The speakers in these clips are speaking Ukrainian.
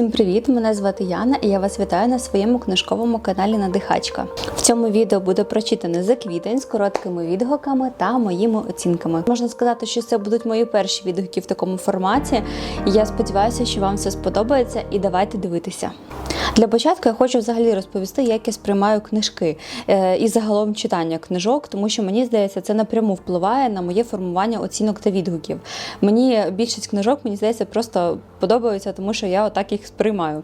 Всім привіт! Мене звати Яна і я вас вітаю на своєму книжковому каналі Надихачка. В цьому відео буде прочитане за квітень з короткими відгуками та моїми оцінками. Можна сказати, що це будуть мої перші відгуки в такому форматі. І я сподіваюся, що вам все сподобається, і давайте дивитися. Для початку я хочу взагалі розповісти, як я сприймаю книжки е, і загалом читання книжок, тому що мені здається, це напряму впливає на моє формування оцінок та відгуків. Мені більшість книжок, мені здається, просто подобаються, тому що я отак їх сприймаю.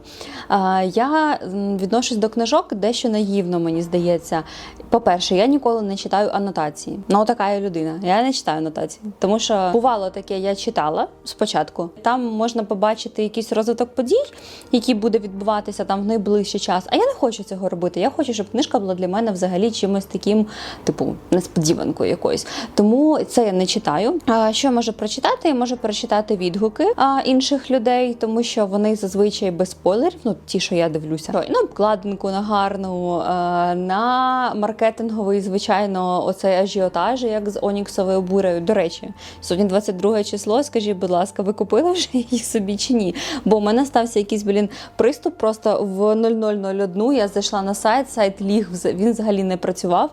Я відношусь до книжок дещо наївно, мені здається. По-перше, я ніколи не читаю анотації. Ну, така я людина. Я не читаю анотації. Тому що бувало таке, я читала спочатку. Там можна побачити якийсь розвиток подій, який буде відбуватися там в найближчий час. А я не хочу цього робити. Я хочу, щоб книжка була для мене взагалі чимось таким, типу, несподіванкою якоюсь. Тому це я не читаю. А що я можу прочитати? Я можу прочитати відгуки інших людей, тому що вони зазвичай без спойлерів, ну ті, що я дивлюся. Ой, Ну, обкладинку на гарну, а, на маркетинговий, звичайно, оцей ажіотаж, як з Оніксовою бурею. До речі, сьогодні 22 число. Скажіть, будь ласка, ви купили вже її собі чи ні? Бо у мене стався якийсь блін приступ. Просто в 0001 я зайшла на сайт, сайт ліг він взагалі не працював.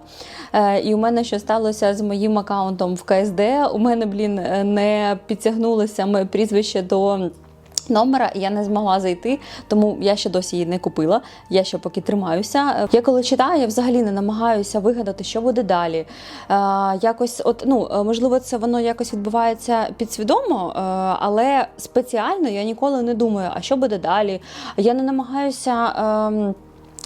Е, І у мене що сталося з моїм аккаунтом в КСД. У мене, блін, е, не підтягнулося моє прізвище до. Номера я не змогла зайти, тому я ще досі її не купила. Я ще поки тримаюся. Я коли читаю, я взагалі не намагаюся вигадати, що буде далі. Е, якось, от ну е, можливо, це воно якось відбувається підсвідомо, е, але спеціально я ніколи не думаю, а що буде далі. Я не намагаюся. Е,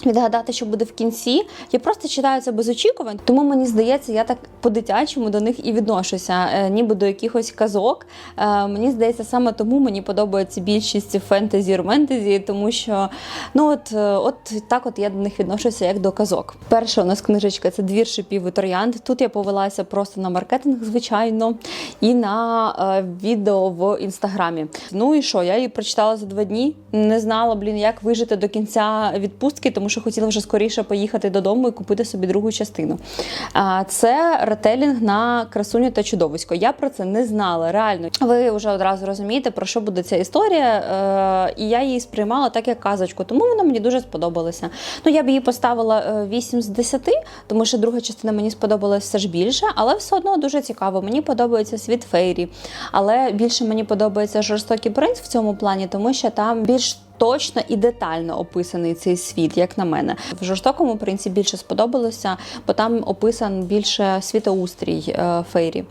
Відгадати, що буде в кінці, я просто читаю це без очікувань, тому мені здається, я так по-дитячому до них і відношуся, е, ніби до якихось казок. Е, мені здається, саме тому мені подобається більшість фентезі роментезі, тому що ну от, е, от так от я до них відношуся як до казок. Перша у нас книжечка це двір шипів і троянд. Тут я повелася просто на маркетинг, звичайно, і на відео в інстаграмі. Ну і що? Я її прочитала за два дні. Не знала, блін, як вижити до кінця відпустки, тому що хотіла вже скоріше поїхати додому і купити собі другу частину. А це ретелінг на красуню та чудовисько. Я про це не знала. Реально, ви вже одразу розумієте, про що буде ця історія. Е, і я її сприймала так, як казочку, тому вона мені дуже сподобалася. Ну, я б її поставила е, 8 з 10, тому що друга частина мені сподобалась все ж більше, але все одно дуже цікаво. Мені подобається світ фейрі, але більше мені подобається жорстокий принц в цьому плані, тому що там більш Точно і детально описаний цей світ, як на мене. В жорстокому принці більше сподобалося, бо там описан більше світоустрій е, фейрі.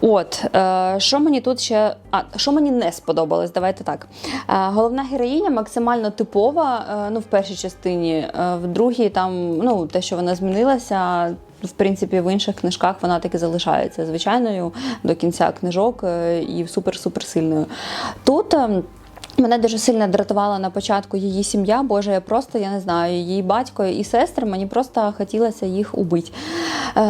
От е, що мені тут ще а що мені не сподобалось, давайте так. Е, головна героїня максимально типова. Е, ну, в першій частині, е, в другій там ну те, що вона змінилася. В принципі, в інших книжках вона таки залишається звичайною до кінця книжок е, і супер-супер сильною. Тут. Мене дуже сильно дратувала на початку її сім'я, боже, я просто я не знаю, її батько і сестри, мені просто хотілося їх убити. Е,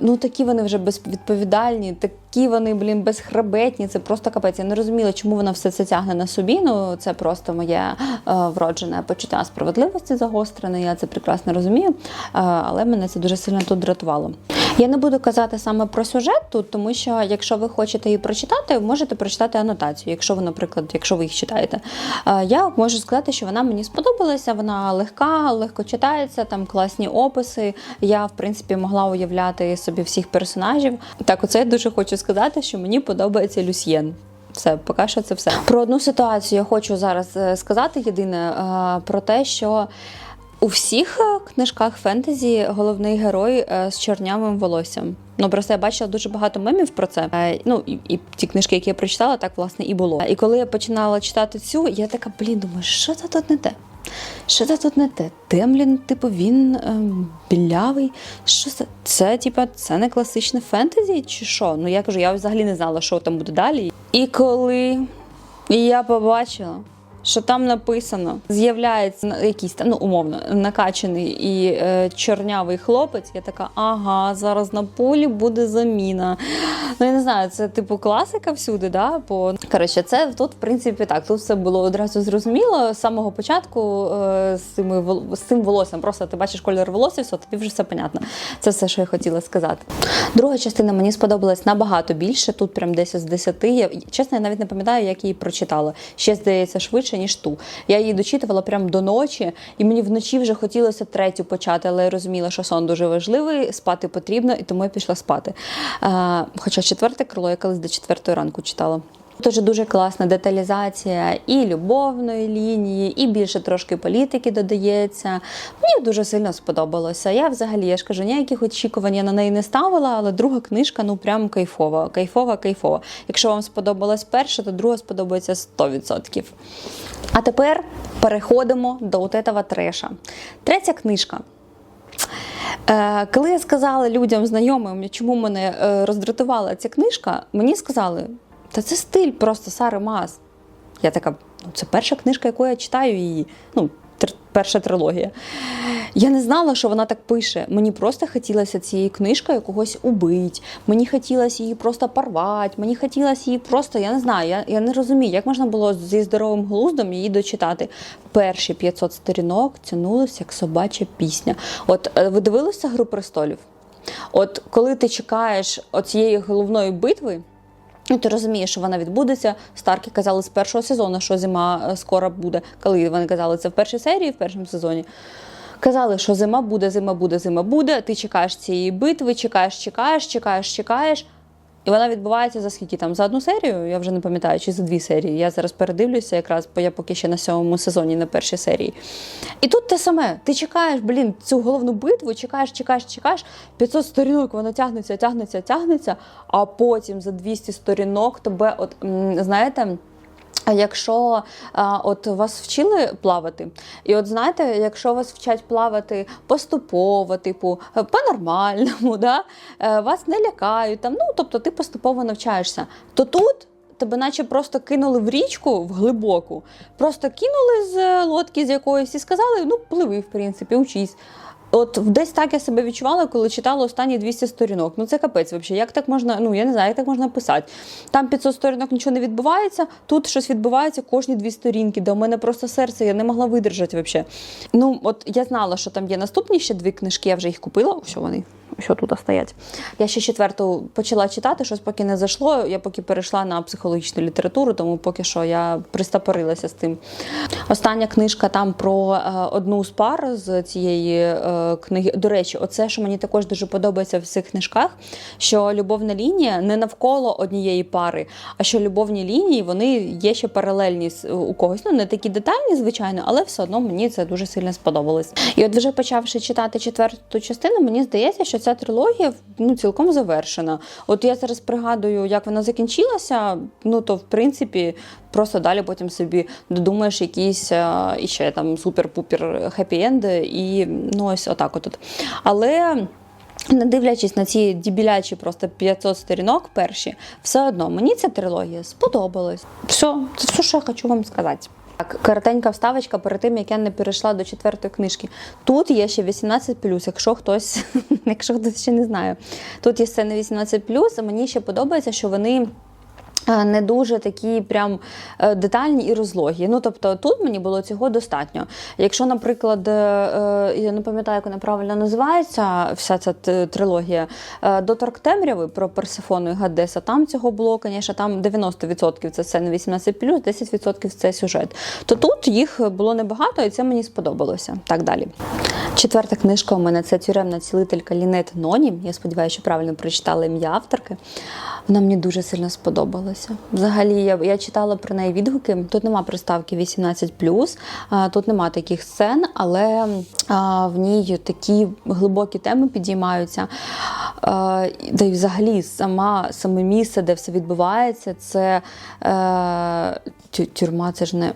ну такі вони вже безвідповідальні, такі вони, блін, безхребетні. Це просто капець. Я не розуміла, чому вона все це тягне на собі. Ну це просто моє е, вроджене почуття справедливості загострене. Я це прекрасно розумію. Е, але мене це дуже сильно тут дратувало. Я не буду казати саме про сюжет тут, тому що якщо ви хочете її прочитати, можете прочитати анотацію, якщо ви, наприклад, якщо ви їх читаєте. Е, Я можу сказати, що вона мені сподобалася, вона легка, легко читається, там класні описи. Я, в принципі, могла уявляти собі всіх персонажів. Так, оце я дуже хочу сказати, що мені подобається Люсьєн. Все, поки що це все. Про одну ситуацію я хочу зараз е, сказати єдине е, про те, що. У всіх е, книжках фентезі головний герой е, з чорнявим волоссям. Ну просто я бачила дуже багато мемів про це. Е, Ну і, і ті книжки, які я прочитала, так власне і було. І коли я починала читати цю, я така, блін, думаю, що це тут не те? Що це тут не те? Темлін, типу, він ем, білявий. Що це? Це, типа, це не класичне фентезі, чи що? Ну я кажу, я взагалі не знала, що там буде далі. І коли я побачила що там написано, з'являється якийсь ну умовно, накачаний і е, чорнявий хлопець. Я така, ага, зараз на полі буде заміна. Ну я не знаю, це типу класика всюди, да? Бо коротше, це тут, в принципі, так. Тут все було одразу зрозуміло з самого початку е, з, цими, з цим волоссям. Просто ти бачиш колір волосся, все, тобі вже все понятно. Це все, що я хотіла сказати. Друга частина мені сподобалась набагато більше. Тут прям 10 з 10. Я, чесно, я навіть не пам'ятаю, як її прочитала. Ще здається швидше, більше, ніж ту. Я її дочитувала прямо до ночі, і мені вночі вже хотілося третю почати, але я розуміла, що сон дуже важливий, спати потрібно, і тому я пішла спати. А, хоча четверте крило я колись до четвертої ранку читала. Тож дуже класна деталізація і любовної лінії, і більше трошки політики додається. Мені дуже сильно сподобалося. Я взагалі, я ж кажу, ніяких очікувань я на неї не ставила, але друга книжка ну прям кайфова, кайфова, кайфова. Якщо вам сподобалась перша, то друга сподобається 100%. А тепер переходимо до этого треша. Третя книжка. Е, Коли я сказала людям, знайомим, чому мене е, роздратувала ця книжка, мені сказали, та це стиль просто Сари Мас. Я така, ну це перша книжка, яку я читаю її. Ну, тр- перша трилогія. Я не знала, що вона так пише. Мені просто хотілося цією книжкою когось убити. Мені хотілося її просто порвати. Мені хотілося її просто, я не знаю, я, я не розумію, як можна було зі здоровим глуздом її дочитати. Перші 500 сторінок тянулися як собача пісня. От е, ви дивилися Гру престолів? От коли ти чекаєш оцієї головної битви. Ну, ти розумієш, що вона відбудеться. Старки казали з першого сезону, що зима е, скоро буде. Коли вони казали це в першій серії, в першому сезоні. Казали, що зима буде, зима буде, зима буде. Ти чекаєш цієї битви, чекаєш, чекаєш, чекаєш, чекаєш. І вона відбувається за скільки там? За одну серію? Я вже не пам'ятаю, чи за дві серії. Я зараз передивлюся, якраз бо я поки ще на сьомому сезоні, на першій серії. І тут те саме. Ти чекаєш, блін, цю головну битву, чекаєш, чекаєш, чекаєш. 500 сторінок, вона тягнеться, тягнеться, тягнеться, а потім за 200 сторінок тебе, от знаєте. А якщо а, от вас вчили плавати, і от знаєте, якщо вас вчать плавати поступово, типу е, по-нормальному, да? е, вас не лякають, там, ну тобто ти поступово навчаєшся, то тут. Тебе наче просто кинули в річку в глибоку, просто кинули з е, лодки з якоїсь і сказали: ну, пливи, в принципі, учись. От десь так я себе відчувала, коли читала останні 200 сторінок. Ну це капець взагалі. Як так можна, ну я не знаю, як так можна писати. Там 500 сторінок нічого не відбувається, тут щось відбувається кожні дві сторінки, де у мене просто серце, я не могла видержати взагалі. Ну, от я знала, що там є наступні ще дві книжки, я вже їх купила. Що вони. Що тут стоять. Я ще четверту почала читати, щось поки не зайшло. Я поки перейшла на психологічну літературу, тому поки що я пристапорилася з тим. Остання книжка там про е, одну з пар з цієї е, книги. До речі, оце, що мені також дуже подобається в цих книжках, що любовна лінія не навколо однієї пари, а що любовні лінії вони є ще паралельні у когось. Ну не такі детальні, звичайно, але все одно мені це дуже сильно сподобалось. І от вже почавши читати четверту частину, мені здається, що ця трилогія ну, цілком завершена. От я зараз пригадую, як вона закінчилася. Ну то в принципі. Просто далі потім собі додумаєш якісь е, іще там супер-пупер хеппі-енди, і ну ось отак от. Але. Не дивлячись на ці дібілячі просто 500 сторінок перші, все одно мені ця трилогія сподобалась. Все, це все, що я хочу вам сказати. Так, коротенька вставочка перед тим, як я не перейшла до четвертої книжки. Тут є ще 18+, якщо хтось, якщо хтось ще не знає. Тут є сцени 18+, а мені ще подобається, що вони. Е, Не дуже такі прям е, детальні і розлогі. Ну тобто тут мені було цього достатньо. Якщо, наприклад, е, я не пам'ятаю, як вона правильно називається, вся ця трилогія Доторк темряви про Персифону і Гадеса, там цього було, звісно, там 90% це сцени 18 10% це сюжет. То тут їх було небагато, і це мені сподобалося. Так далі. Четверта книжка у мене це тюремна цілителька Лінет Ноні. Я сподіваюся, що правильно прочитала ім'я авторки. Вона мені дуже сильно сподобалася. Взагалі, я, я читала про неї відгуки. Тут нема приставки 18+, тут нема таких сцен, але в ній такі глибокі теми підіймаються. А, да й взагалі сама, саме місце, де все відбувається, це е, тюрма, це ж не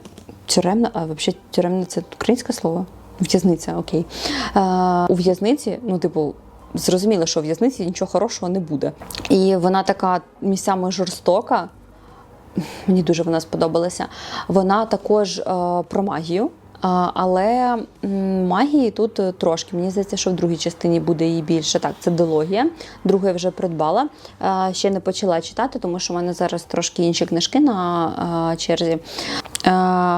тюремна, а взагалі тюремна це українське слово? В'язниця, окей. У в'язниці, ну, типу, зрозуміло, що в в'язниці нічого хорошого не буде. І вона така місцями жорстока. Мені дуже вона сподобалася. Вона також е, про магію. А, Але магії тут е, трошки. Мені здається, що в другій частині буде її більше. Так, це дилогія. Другу я вже придбала. Е, Ще не почала читати, тому що в мене зараз трошки інші книжки на е, черзі. Е,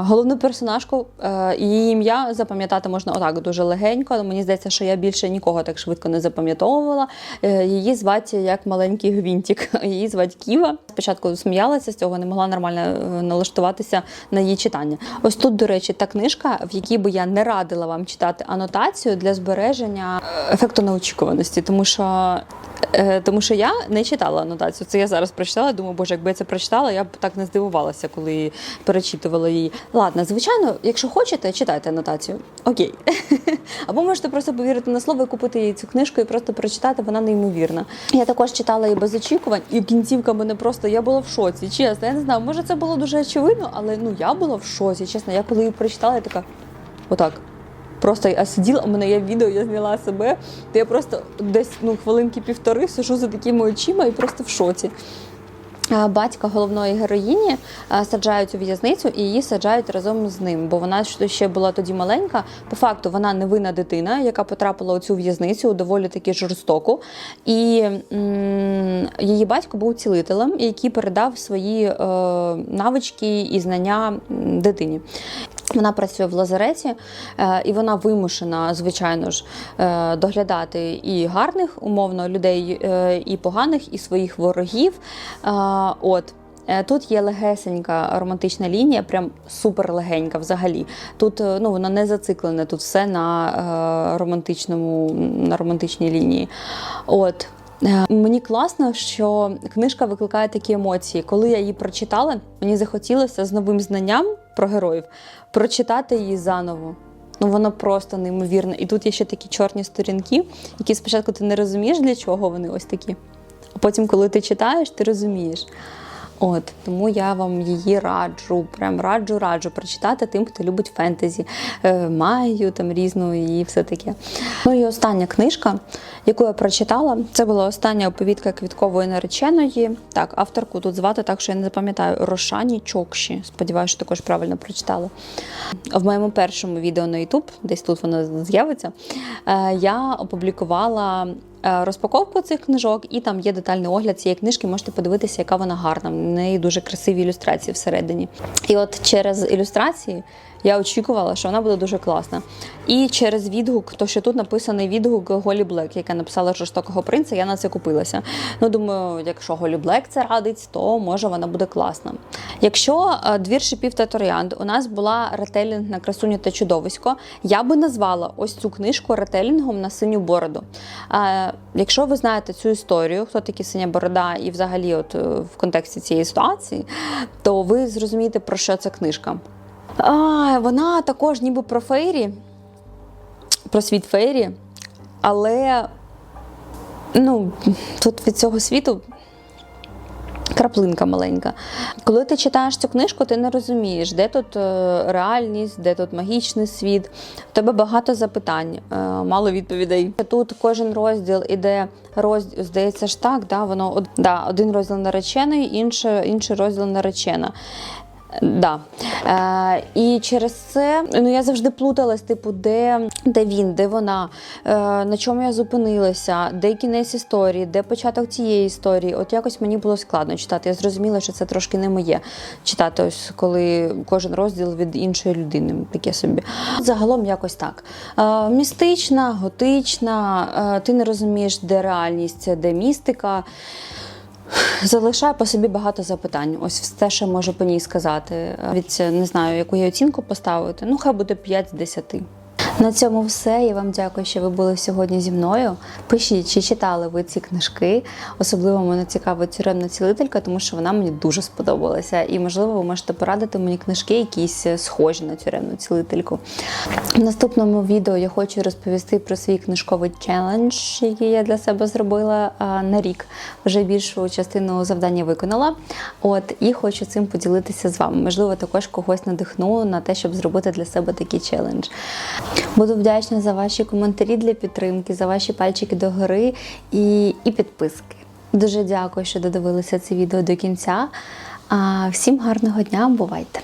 головну персонажку, е, її ім'я запам'ятати можна отак дуже легенько. але Мені здається, що я більше нікого так швидко не запам'ятовувала. Е, її звати як маленький гвинтик. Її звати Ківа. Спочатку сміялася з цього, не могла нормально налаштуватися на її читання. Ось тут, до речі, та книжка, в якій би я не радила вам читати анотацію для збереження ефекту неочікуваності, тому що. Тому що я не читала анотацію. Це я зараз прочитала. Думаю, боже, якби я це прочитала, я б так не здивувалася, коли перечитувала її. Ладно, звичайно, якщо хочете, читайте анотацію. Окей. Або можете просто повірити на слово і купити її цю книжку і просто прочитати, вона неймовірна. Я також читала її без очікувань, і кінцівка мене просто я була в шоці. Чесно, я не знаю, може це було дуже очевидно, але ну я була в шоці. Чесно, я коли її прочитала, я така отак. Просто я сиділа, у мене є відео, я зняла себе, то я просто десь ну, хвилинки півтори сижу за такими очима і просто в шоці. Батька головної героїні саджають у в'язницю і її саджають разом з ним, бо вона ще була тоді маленька. По факту вона невинна дитина, яка потрапила у цю в'язницю доволі таки жорстоку. І її батько був цілителем, який передав свої е, навички і знання дитині. Вона працює в лазареті, е, і вона вимушена, звичайно ж, е, доглядати і гарних умовно людей, і поганих, і своїх ворогів. От. Е, Тут є легесенька романтична лінія, прям супер легенька взагалі. Тут е, ну, вона не зациклене, тут все на е, романтичному, на романтичній лінії. От. Мені класно, що книжка викликає такі емоції. Коли я її прочитала, мені захотілося з новим знанням про героїв прочитати її заново. Ну воно просто неймовірне. І тут є ще такі чорні сторінки, які спочатку ти не розумієш, для чого вони ось такі. Потім, коли ти читаєш, ти розумієш. От тому я вам її раджу, прям раджу, раджу прочитати тим, хто любить фентезі, маю, магію там різну і все таке. Ну і остання книжка, яку я прочитала, це була остання оповідка квіткової нареченої. Так, авторку тут звати, так що я не запам'ятаю Рошані Чокші. Сподіваюся, що також правильно прочитала. В моєму першому відео на YouTube, десь тут воно з'явиться, е, я опублікувала е, розпаковку цих книжок, і там є детальний огляд цієї книжки. Можете подивитися, яка вона гарна. В неї дуже красиві ілюстрації всередині. І от через ілюстрації я очікувала, що вона буде дуже класна. І через відгук, то що тут написаний відгук Голі Блек, яка написала жорстокого принца, я на це купилася. Ну, думаю, якщо Голі Блек це радить, то може вона буде класна. Якщо е, двір шипів та троянд у нас була ретелінг на красуню та чудовисько, я би назвала ось цю книжку ретелінгом на синю бороду. Е, Якщо ви знаєте цю історію, хто такі синя борода, і взагалі, от е, в контексті цієї ситуації, то ви зрозумієте, про що ця книжка. А, вона також ніби про фейрі, про світ фейрі, але ну, тут від цього світу краплинка маленька. Коли ти читаєш цю книжку, ти не розумієш, де тут е, реальність, де тут магічний світ. У тебе багато запитань, е, мало відповідей. Тут кожен розділ іде розділ, здається ж так, да, воно да, один розділ наречений, інший, інший розділ наречена. Да. Е, і через це ну, я завжди плуталась, типу, де, де він, де вона, е, на чому я зупинилася, де кінець історії, де початок цієї історії. От якось мені було складно читати. Я зрозуміла, що це трошки не моє читати, ось коли кожен розділ від іншої людини. Таке собі. Загалом якось так. Е, містична, готична, е, ти не розумієш, де реальність, де містика. Залишає по собі багато запитань. Ось все, що можу по ній сказати. Від не знаю, яку я оцінку поставити. Ну, хай буде 5 з 10. На цьому все. Я вам дякую, що ви були сьогодні зі мною. Пишіть, чи читали ви ці книжки. Особливо мене цікавить тюремна цілителька, тому що вона мені дуже сподобалася. І, можливо, ви можете порадити мені книжки, якісь схожі на тюремну цілительку. В наступному відео я хочу розповісти про свій книжковий челендж, який я для себе зробила на рік. Вже більшу частину завдання виконала. От і хочу цим поділитися з вами. Можливо, також когось надихну на те, щоб зробити для себе такий челендж. Буду вдячна за ваші коментарі для підтримки, за ваші пальчики догори і, і підписки. Дуже дякую, що додивилися це відео до кінця. А всім гарного дня, бувайте!